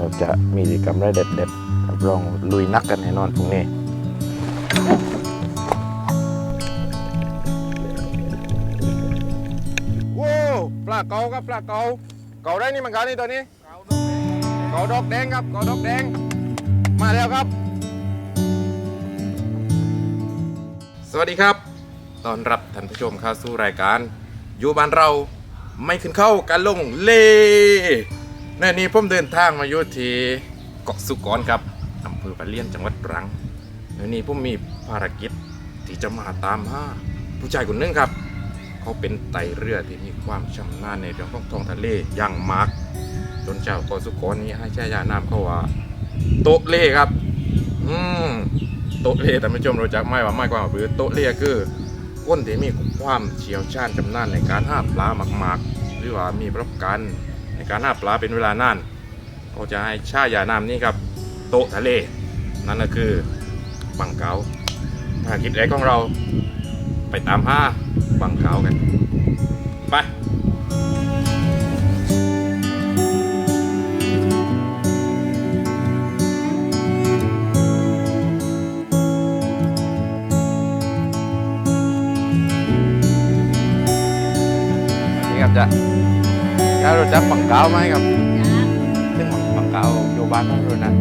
เราจะมีกิจกรรมได้เด็ดๆรับรองลุยนักกันแน่นอนพรุ่งนี้ว้าวปลาเกาครับปลาเกาเกาได้นี่มือนกันนี่ตัวนี้เกาดอกแดงครับเกาดอกแดง มาแล้วครับ สวัสดีครับต้อนรับท่านผู้ชมเข้าสู่รายการ อยู่บ้านเราไม่ขึ้นเข้ากันลงเล ในนี้ผมเดินทางมาอยู่ที่เกาะสุกรครับอำเภอปะเลียนจังหวัดตรังในนี้ผมมีภารกิจที่จะมาตามหาผู้ชายคนหนึงครับ เขาเป็นไตเรือที่มีความชำนาญในเรื่องของท้องทะเลอย่างมากจนเจ้าเกาะสุกรนี้ให้ชายานามเขาว่าโตเล่ครับ อืมโตเล่แต่านผู้ชมรู้จักไหมว่าไม่ควาหรือโตเล่คือก้นที่มีความเชี่ยวชาญชำนาญในการห้าปลามากๆ หรือว่ามีประสบการณ์ ในการหาปลาเป็นเวลานานเขาจะให้ชายานามนี้ครับ โต๊ะทะเล นั่นก็คือบังเกาภารกิจแรกของเราไปตามหาบังเกากัน ไปนี่ครับจะ จะรู้จักบังเกาไหมครับซึ่งบังเกาอยู่บ้านนั่นเลยนะ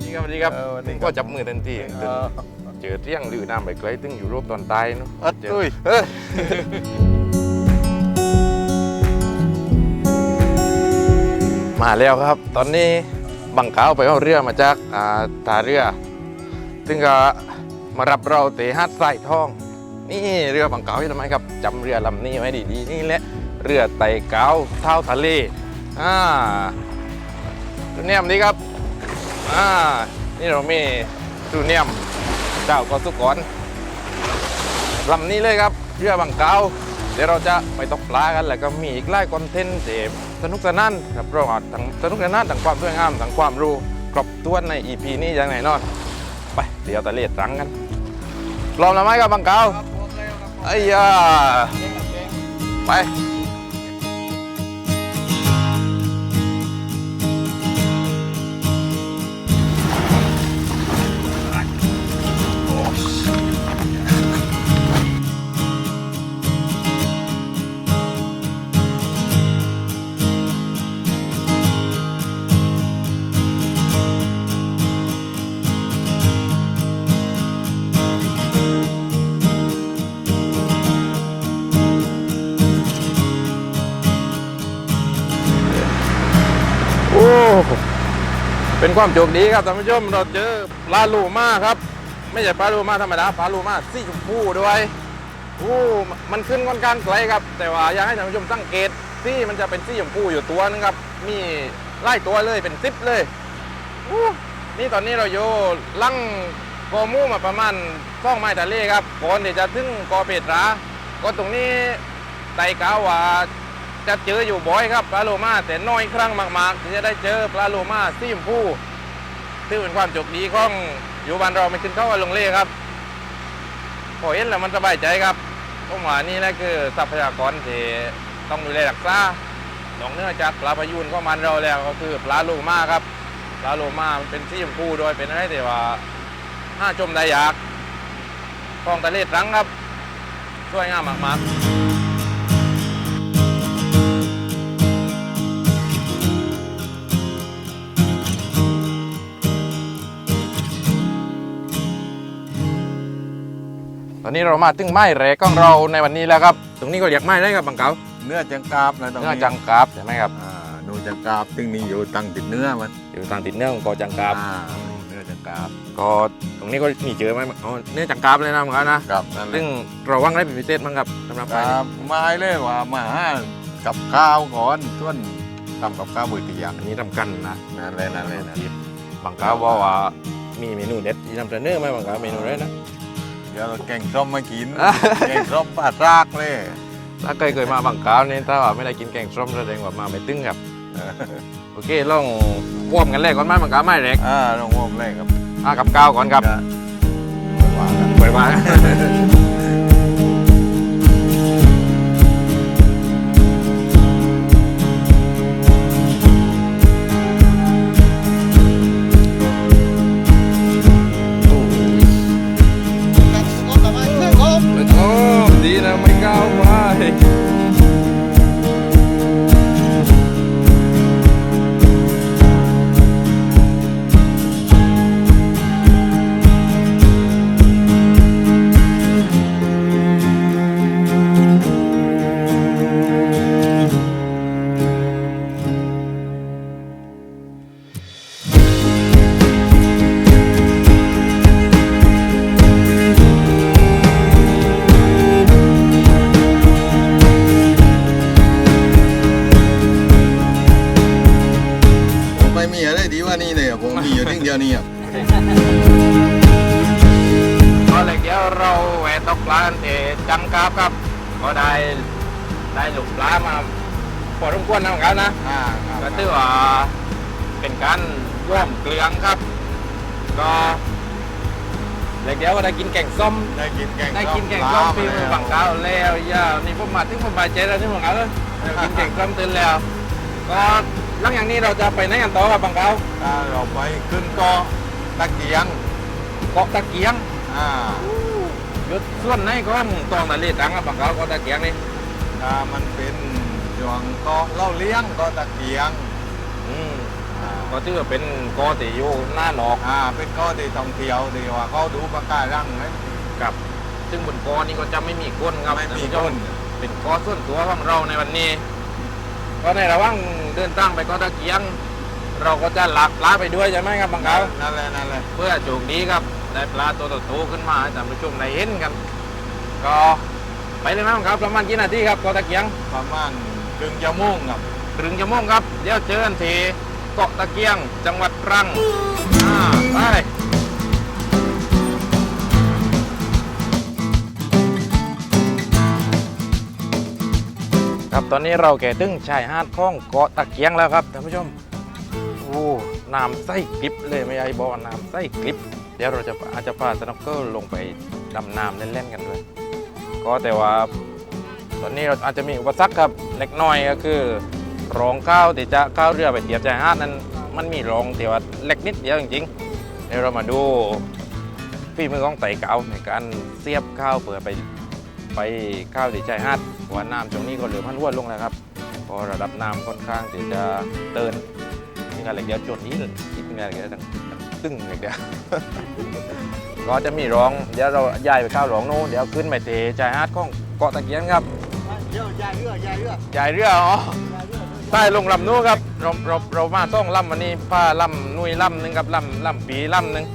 นี่ครับสวัสดีครับเออสวัสดีครับก็จับมือทันทีเออเจอเที่ยงลือน้ำไปไกลตึงอยู่รูปตอนตายเนาะอัดเจอ มาแล้วครับ ตอนนี้บังเกาไปเอาเรือมาจากอ่าท่าเรือ ซึ่งก็มารับเราเตะฮัดใส่ทอง นี่เรือบังเกาที่ทำไมครับจำเรือลำนี้ไว้ดีๆนี่แหละเรือไต่เกาเท่าทะเลอ่าตูเนียมนี้ครับอ่านี่เรามีตูเนียมเจ้ากอสุกรลำนี้เลยครับเรือบังเกา เดี๋ยวเราจะไปตกปลากันแล้วก็มีอีกหลายคอนเทนต์ที่สนุกสนานครับเราอาจทั้งสนุกสนานทั้งความสวยงามทั้งความรู้ครบถ้วนใน EP นี้อย่างแน่นอน ไปเดี๋ยวตะเลียดรังกันพร้อมแล้วไหมครับบังเกาไอ้ยาไป เป็นความโชคดีครับท่านผู้ชมเราเจอปลาลูมาครับ ไม่ใช่ปลาลูมาธรรมดาปลาลูมาสีชมพูด้วยโอ้มันขึ้นค่อนข้างไกลครับ แต่ว่าอยากให้ท่านผู้ชมสังเกตที่มันจะเป็นสีชมพูอยู่ตัวนึงครับ มีไล่ตัวเลยเป็นซิปเลยโอ้นี่ตอนนี้เราอยู่ลังกอมูมาประมาณสองไม้ทะเลครับก่อนที่จะถึงกอเปตราก็ตรงนี้ไต่กาวว่า จะเจออยู่บ่อยครับปลาโลมาแต่น้อยครั้งมากๆที่จะได้เจอปลาโลมาสีมพูซึ่งเป็นความโชคดีของอยู่บ้านเราไม่ขึ้นเข้ากับลงเล่ครับพอเห็นแล้วมันสบายใจครับผมว่านี่แหละคือทรัพยากรที่ต้องดูแลรักษานอกเนือจากปลาพยูนของมันเราแล้วก็คือปลาโลมาครับปลาโลมามันเป็นสีมพูโดยเป็นอะไรแต่ว่าห้าชมได้ยากคลองทะเลตรังครับสวยงามมากๆ ตอนนี้เรามาถึงไม้แรกของเราในวันนี้แล้วครับ ตรงนี้ก็เรียกไม้ได้ครับบังเกาเนื้อจังกาบนะตรงเนื้อนี้จังกราบใช่ไหมครับอ่าหนูจังกาบซึ่งนี่อยู่ตั้งติดเนื้อมันอยู่ทางติดเนื้อของกอจังกราบอ่าเนื้อจังกาบก็ตรงนี้ก็มีเจอไหมอ๋อเนื้อจังกราบเลยนะบังเกานะครับนั่นแหละซึ่งเราว่างได้เป็นพิเศษมั้งครับสำหรับคไม้รันี้บไม้เลยว่ามาหากับข้าวก่อนส่วนทำกับข้าวบุยตีอย่างอันนี้ทำกันนะนั่นเลยนั่นเลยนะบังเกาบอกว่ามีเมนูเด็ดที่นำเสนอไหมบังเกาเมนูอะไรนะ เดี๋ยวเราแกงส้มมากินอะแกงส้มปลาซากเลย ถ้าเคยเคยมาบังเกานี่ถ้าว่าไม่ได้กินแกงส้มแสดงว่ามาไม่ตึงครับ โอเคลองว่วมกันแรกก่อนไหมมันก็ไม่แรกอ่าลงวงแรกครับอะกับก้าวก่อนครับจะว่ากันเปิดมาโมควรนะของเขานะอ่าครับก็ถือว่าเป็นการร่วมเกลืองครับ ก็เด็กเดี๋ยวก็ได้กินแกงส้ม ได้กินแกงได้กินแกงส้มปีมือฝั่งเก้าแล้วย่านี่ผมมาถึงผมบายใจแล้วที่ของเขาเลยได้กินแกงส้มตื่นแล้ว ก็หลังอย่างนี้เราจะไปไหนกันต่อครับฝั่งเก้าถ้าเราไปขึ้นเกาะตะเกียงเกาะตะเกียงอ่ายุดส่วนไหนก็ตองทะเลตังครับฝั่งเก้าเกาะตะเกียงนี่ถ้ามันเป็น ช่วงเกาะเล่าเลี้ยงเกาะตะเกียงอืมอ่าก็ถือว่าเป็นเกาะที่อยู่หน้าหนอกอ่าเป็นเกาะที่ท่องเที่ยวที่ว่าเขาดูปะการังไหมกับ ซึ่งบนเกาะนี้ก็จะไม่มีก้นครับไม่มีท่าก้นผู้ชเป็นเกาะส่วนตัวของเราในวันนี้ ก็ในระหว่างเดินทางไปเกาะตะเกียง เราก็จะหลักปลาไปด้วยใช่ไหมครับบางครั้งนั่นแหละนั่นแหละเพื่อโชคดีครับ ได้ปลาตัวโตๆขึ้นมาให้ท่านผู้ชมได้เห็นกัน ก็ไปเลยนะครับประมาณกี่นาทีครับเกาะตะเกียง ประมาณ ครึ่งชั่วโมงครับครึ่งชั่วโมงครับ เดี๋ยวเจอกันที่เกาะตะเกียง จังหวัดตรังอ่าไปครับตอนนี้เราแก่ตึ้งชายหาดคลองเกาะตะเกียงแล้วครับท่านผู้ชมโอ้น้ำใสกริบเลยไม่ใช่บอน้ำใสกริบเดี๋ยวเราจะอาจจะพาสน็อกเกอร์ลงไปดำน้ำเล่นๆกันด้วย ก็แต่ว่า ตอนนี้เราอาจจะมีอุปสรรคครับเล็กน้อยก็คือรองก้าวที่จะก้าวเรือไปเทียบชายหาดนั้นมันมีรองแต่ว่าเล็กนิดเดียวจริงๆเดี๋ยวเรามาดูฝีมือของไต่เก่าในการเสียบข้าวเพื่อไปไปข้าวที่ชายหาดเพราะว่าน้ำตรงนี้ก็เหลือพันวัวลงแล้วครับพอระดับน้ำค่อนข้างที่จะเตือนนี่กันเล็กเดียวจุดนี้คิดง่ายๆเลยตึ้งเล็กเดียวก็จะมีรองเดี๋ยวเราย้ายไปข้าวรองโน้เดี๋ยวขึ้นไปเทชายหาดของเกาะตะเกียงครับ เดี๋ยายเรือยายเรือใหญ่เรืออ๋อ ยายเรือใต้ลงลำนู้นครับเราเราเรามาต้องลำวันนี้ผ้าลำนุยลำหนึ่งกับลำลำปีลำหนึ่ง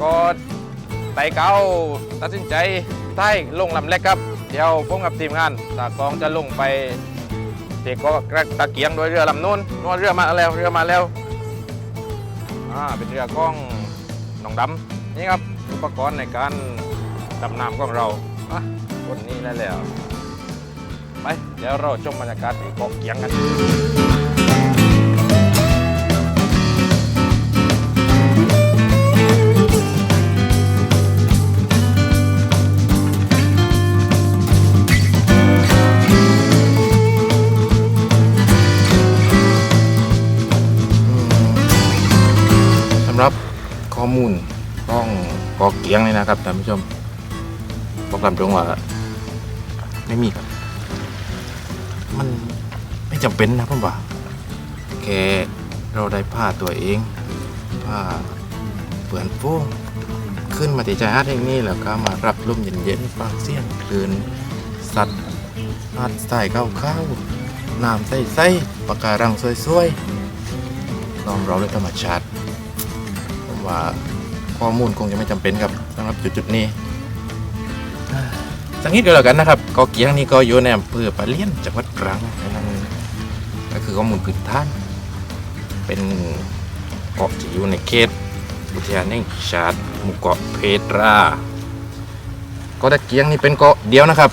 ก็ไต่เก้าตัดสินใจใต้ลงลำเล็กครับ เดี๋ยวผมกับทีมงานตากองจะลงไปเทเก็ตะเกียงโดยเรือลำนู้นนวลเรือมาแล้วเรือมาแล้วอ่าเป็นเรือกล้องหนองดำนี่ครับอุปกรณ์ในการดำน้ำของเราอะคนนี้ได้แล้ว ไป เดี๋ยวเราชมบรรยากาศที่เกาะเกียงกันสำหรับข้อมูลของกาะเกียงเลยนะครับท่านผู้ชมบอกตามตรงว่าไม่มีครับ จำเป็นนะผมว่าแค่เราได้ผ้าตัวเองผ้าเปื่อนฟ้งขึ้นมาที่ชายหาดแห่งนี้แล้วก็มารับลมเย็นๆฟังเสียงคลื่นสัตว์หาดใส่ข้าวข้าวๆน้ำใสๆปะการังสวยๆล้อมเราด้วยธรรมชาติผมว่าข้อมูลคงจะไม่จำเป็นครับสำหรับจุดๆนี้สักนิดเดียวแล้วกันนะครับกาะเกียงนี่ก็อยู่ในอำเภอปะเลียนจังหวัดตรังนั่นก็ คือข้อมูลพื้นฐาน เป็นเกาะที่อยู่ในเขตอุทยานแห่งชาติหมู่เกาะเพตราเกาะตะเกียงนี่เป็นเกาะเดียวนะครับ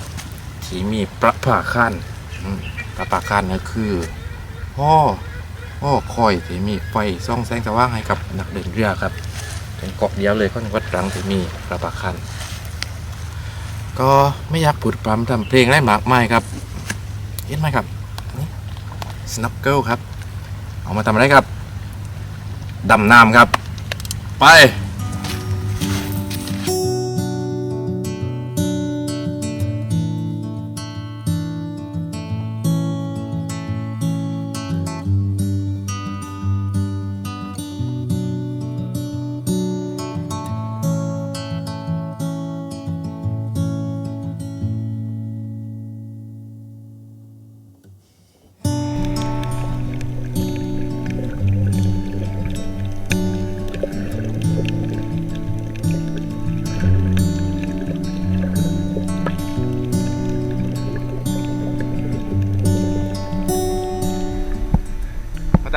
ที่มีประภาคารอืมประภาคารก็คือพ่ออ้อคอยที่มีไฟส่องแสงสว่างให้กับนักเดินเรือครับ เป็นเกาะเดียวเลยของจังหวัดตรังที่มีประปาคันก็ไม่อยากพูดปรำทำเพลงได้มากมายครับ เห็นไหมครับ สโนว์เกิลครับ เอามาทำอะไรครับ ดำน้ำครับ ไป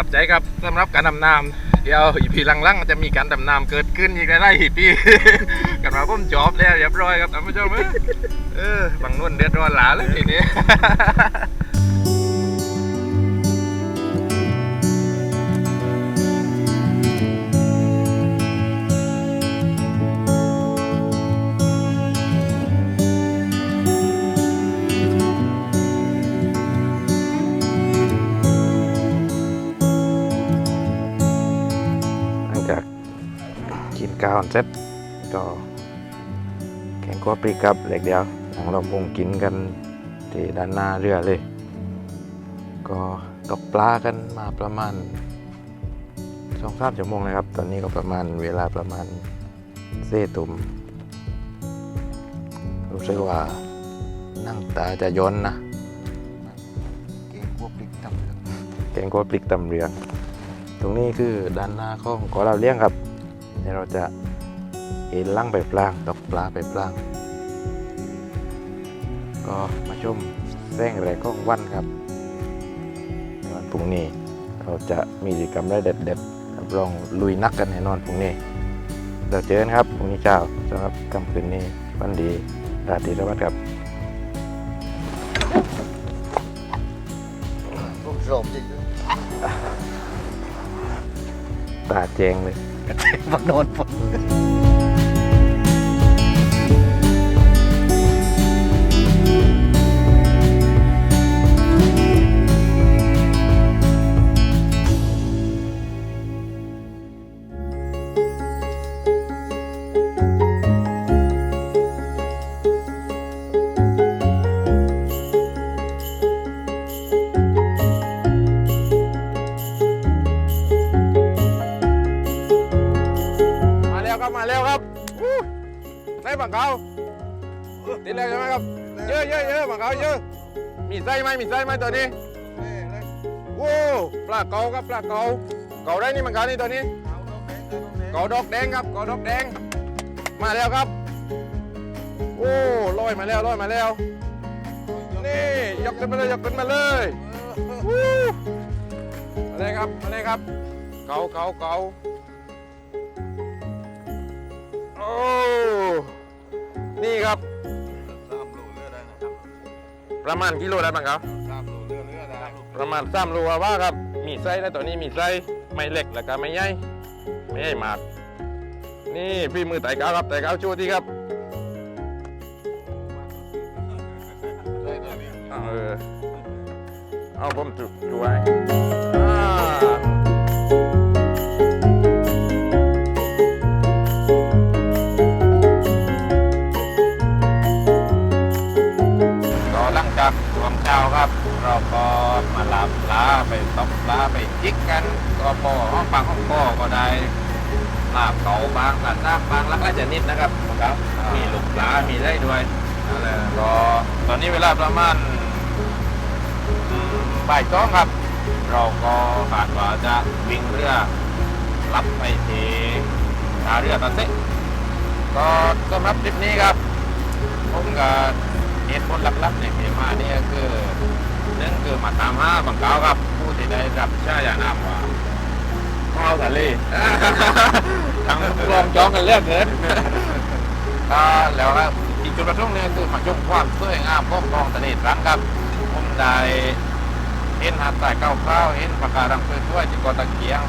ทับใจครับสำหรับการดำน้ำเดี๋ยวอีพีหลังๆจะมีการดำน้ำเกิดขึ้นอีกไลายๆอีพีกันมาผมจอบแล้วเรียบร้อยครับท่านผู้ชมเออบางนู้นเดือดร้อนหลาเลยทีนี้ กินข้าวเสร็จก็แข่งกัวปีกับเล็กเดียวของเราคงกินกันที่ด้านหน้าเรือเลย ก็ตกปลากันมาประมาณสองสามชั่วโมงนะครับ ตอนนี้ก็ประมาณเวลาประมาณเซตุมรู้สึกว่านั่งตาจะย้อนนะ เก่งพวกพริกทำเรื่องแกงกัวปลิกตำเรือง ตรงนี้คือด้านหน้าของเกอเราเลี้ยงครับ เดี๋ยวเราจะเอ็นล่างไปปลางตกปลาไปปลาง ก็มาชมแสงแรกของวันครับในวันพรุ่งนี้เราจะมีกิจกรรมได้เด็ดๆรับรองลุยนักกันแน่นอนพรุ่งนี้เราเจอกันครับพรุ่งนี้เช้าสำหรับค่ำคืนนี้วันดีราตรีสวัสดิ์ครับพวกโสมจริงตาแจงเลย ๆมันนอนฝน ในบังเขาติดแล้วใช่ไหมครับเยอะเยอะเยอะบังเขาเยอะมีไส้ไหมมีไส้ไหมตัวนี้โอ้ปลาเก๋าครับปลาเก๋าเก๋าได้นี่บังเขานี่ตัวนี้เก๋าดอกแดงครับเก๋าดอกแดง มาแล้วครับ โอ้ลอยมาแล้วลอยมาแล้วนี่ยกขึ้นมาเลยยกขึ้นมาเลยวู้มาเลยครับมาเลยครับ เก๋าเก๋าเก๋าโอ้ นี่ครับ สามโลเรือได้นะครับประมาณกิโลได้บ้างครับ สามโลเรือเรือได้ประมาณสามโลว่าครับ มีไส้แล้วตัวนี้มีไส้ไม่เล็กแล้วก็ไม่ใหญ่ไม่ใหญ่มาก นี่พี่มือไต่ก้าวครับไต่ก้าวชูที่ครับได้ได้นี่เอาเออเอาผมจุดูไว้อ่ ครับเราก็มาลาปลาไปตกปลาไปจิกกันก็พอห้องปังห้องพ่อก็ได้ลาบเก่าบางลาซากบางลักหลายชนิดนะครับครับ มีลูกปลา มีได้ด้วยนั่นแหละก็ตอนนี้เวลาประมาณอืมบ่ายสองครับ เราก็คาดว่าจะวิ่งเรือรับไปที่ท่าเรือตะเซ็ก็สำหรับทริปนี้ครับ ผมก็เหตุผลหลักๆในที่มาเนี่ยคือ หนึ่งคือมาตามหาบังเกาครับ ผู้ที่ได้รับชายานามว่าข้าวทะเลทั้งกลองจ้องกันเลือกเกินแล้วก็อีกจุดประสงค์นึงคือมาชมความสวยงามของคลองตะเลรังครับผมได้เห็นหาดทรายเก้าข้าวเห็นปะการังสวยๆที่เกาะตะเกียง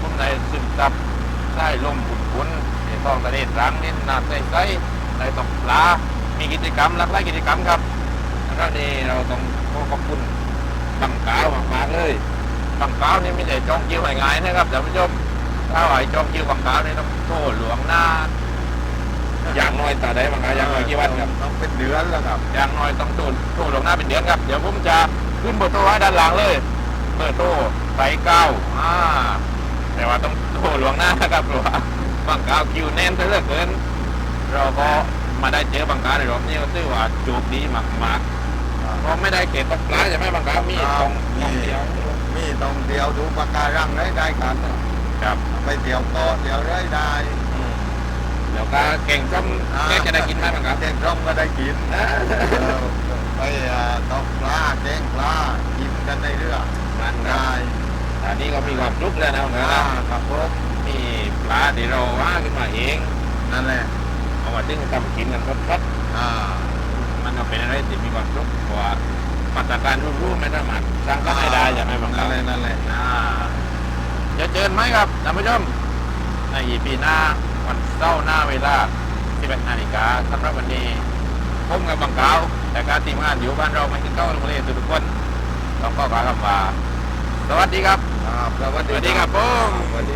ผมในซึมซับใต้ลมขุ่นๆในท้องทะเลรังนี่น้ำใสๆในตกปลามีกิจกรรมหลากหลายกิจกรรมครับแล้วนี่เราต้อง ขอขอบคุณบังกาวมากๆเลยบังกาวนี่ไม่ได้จองคิวง่ายๆนะครับท่านผู้ชมถ้าไหวจองคิวบังกาวนี่ต้องโทรหลวงหน้าอย่างน้อยต่อได้บังกาวอย่างน้อยกี่วันครับต้องเป็นเดือนแล้วครับอย่างน้อยต้องโทรโทรหลวงหน้าเป็นเดือนครับเดี๋ยวผมจะขึ้นเบอร์โทรไว้ด้านหลังเลยเบอร์โทรไปเก้าอ่าแต่ว่าต้องโทรหลวงหน้านะครับเพราะว่าบางกาวคิวแน่นซะเหลือเกินเราก็มาได้เจอบางกาวในรอบนี้ก็ถือว่าโชคดีมากๆ เพราะไม่ได้เก็บตกปลาใช่ไหมบางกาวมีตรงตรงเดียวมีต้องเดียวดูปากการังได้ได้กันครับไปเดียวต่อเดียวได้ได้อืมเดี๋ยวก็เก่งส้มแกจะได้กินไหมบางกาวแกงส้มก็ได้กินเออไปอ่าตกปลาแกงปลากินกันในเรือมันครัได้บอันนี้ก็มีความทุกข์แล้วนะบางกาวอ่านะครับผมมีปลาที่เราว่าขึ้นมาเองนั่นแหละเอามาดึงทำกินกันพัดอ่าๆ มันก็เป็นอะไรที่มีความสุขเพราะว่ามาตรการรู้ๆไม่สามารถสร้างก็ไม่ได้ใช่ไหมบางคนั่รั้นงแหละนั่นแหละอ่าจะเจอไหมครับท่านผู้ชมในอีพีหน้าวันเสาร์หน้าเวลา11นาฬิกาสำหรับวันนี้ผมกับบังเกาแต่การทีมงานอยู่บ้านเราไม่ถึงเก้าโรงเรียนทุกคนต้องขอกล่าวคำว่าสวัสดีครับ ครับสวัสสดีวัสดีครับผมสวัสดี